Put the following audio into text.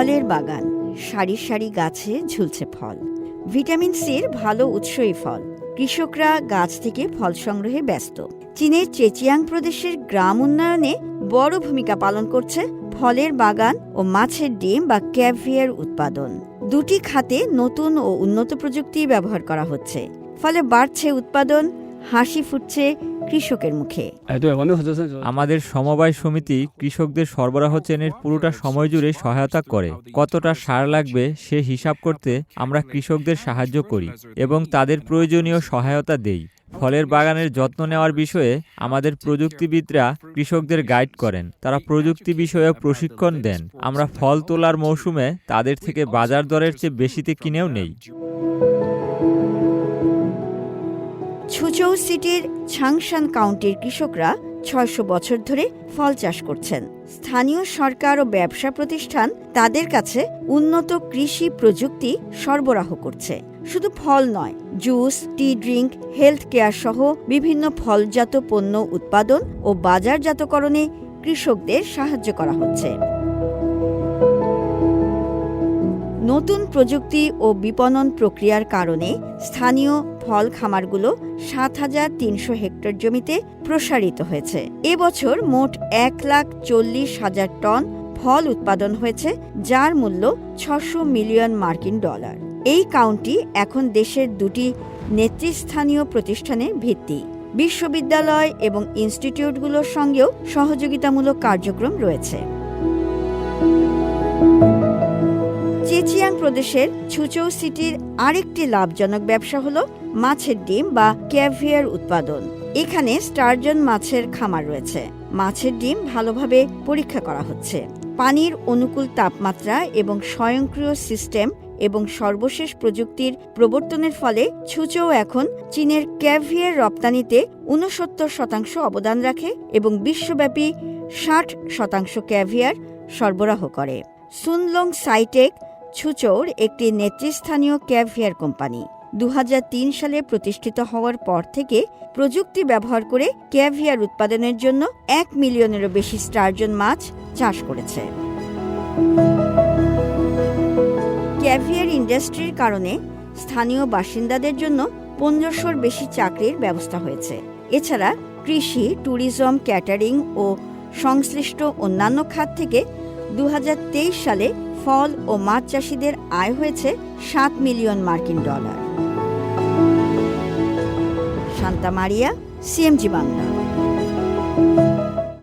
ফলের বাগান। সারি সারি গাছে ঝুলছে ফল। ভিটামিন সির ভালো উৎসই ফল। কৃষকরা গাছ থেকে ফল সংগ্রহে ব্যস্ত। চীনের চেচিয়াং প্রদেশের গ্রাম উন্নয়নে বড় ভূমিকা পালন করছে ফলের বাগান ও মাছের ডিম বা ক্যাভিয়ার উৎপাদন। দুটি খাতে নতুন ও উন্নত প্রযুক্তি ব্যবহার করা হচ্ছে। ফলে বাড়ছে উৎপাদন, হাসি ফুটছে কৃষকের মুখে। আমাদের সমবায় সমিতি কৃষকদের সরবরাহ চেনের পুরোটা সময় জুড়ে সহায়তা করে। কতটা সার লাগবে সে হিসাব করতে আমরা কৃষকদের সাহায্য করি এবং তাদের প্রয়োজনীয় সহায়তা দেই। ফলের বাগানের যত্ন নেওয়ার বিষয়ে আমাদের প্রযুক্তিবিদরা কৃষকদের গাইড করেন। তারা প্রযুক্তি বিষয়ে প্রশিক্ষণ দেন। আমরা ফল তোলার মৌসুমে তাদের থেকে বাজার দরের চেয়ে বেশিতে কিনেও নেই। ছুচৌ সিটির ছাংশান কাউন্টির কৃষকরা ছয়শো বছর ধরে ফল চাষ করছেন। স্থানীয় সরকার ও ব্যবসা প্রতিষ্ঠান তাদের কাছে উন্নত কৃষি প্রযুক্তি সরবরাহ করছে। শুধু ফল নয়, juice, tea drink, health care সহ বিভিন্ন ফলজাত পণ্য উৎপাদন ও বাজারজাতকরণে কৃষকদের সাহায্য করা হচ্ছে। নতুন প্রযুক্তি ও বিপণন প্রক্রিয়ার কারণে স্থানীয় ফল খামারগুলো সাত হাজার তিনশো হেক্টর জমিতে প্রসারিত হয়েছে। এবছর মোট এক লাখ চল্লিশ হাজার টন ফল উৎপাদন হয়েছে, যার মূল্য ছশো মিলিয়ন মার্কিন ডলার। এই কাউন্টি এখন দেশের দুটি নেতৃস্থানীয় প্রতিষ্ঠানের ভিত্তি। বিশ্ববিদ্যালয় এবং ইনস্টিটিউটগুলোর সঙ্গেও সহযোগিতামূলক কার্যক্রম রয়েছে। চেচিয়াং প্রদেশের ছুচৌ সিটির আরেকটি লাভজনক ব্যবসা হলো মাছের ডিম বা ক্যাভিয়ার উৎপাদন। এখানে স্টারজন মাছের খামার রয়েছে। মাছের ডিম ভালোভাবে পরীক্ষা করা হচ্ছে। পানির অনুকূল তাপমাত্রা এবং স্বয়ংক্রিয় সিস্টেম এবং সর্বশেষ প্রযুক্তির প্রবর্তনের ফলে ছুচৌ এখন চীনের ক্যাভিয়ার রপ্তানিতে উনসত্তর শতাংশ অবদান রাখে এবং বিশ্বব্যাপী ষাট শতাংশ ক্যাভিয়ার সরবরাহ করে। সুনলং সাইটেক ছুচৌর একটি নেতৃস্থানীয় ক্যাভিয়ার কোম্পানি। দু হাজার তিন সালে প্রতিষ্ঠিত হওয়ার পর থেকে প্রযুক্তি ব্যবহার করে ক্যাভিয়ার উৎপাদনের জন্য এক মিলিয়নেরও বেশি স্টারজন মাছ চাষ করেছে। ক্যাভিয়ার ইন্ডাস্ট্রির কারণে স্থানীয় বাসিন্দাদের জন্য পনেরোশোর বেশি চাকরির ব্যবস্থা হয়েছে। এছাড়া কৃষি, ট্যুরিজম, ক্যাটারিং ও সংশ্লিষ্ট অন্যান্য খাত থেকে দু হাজার তেইশ সালে ফল ও মাছ চাষিদের আয় হয়েছে সাত মিলিয়ন মার্কিন dollar. Santa Maria CMG Bangla.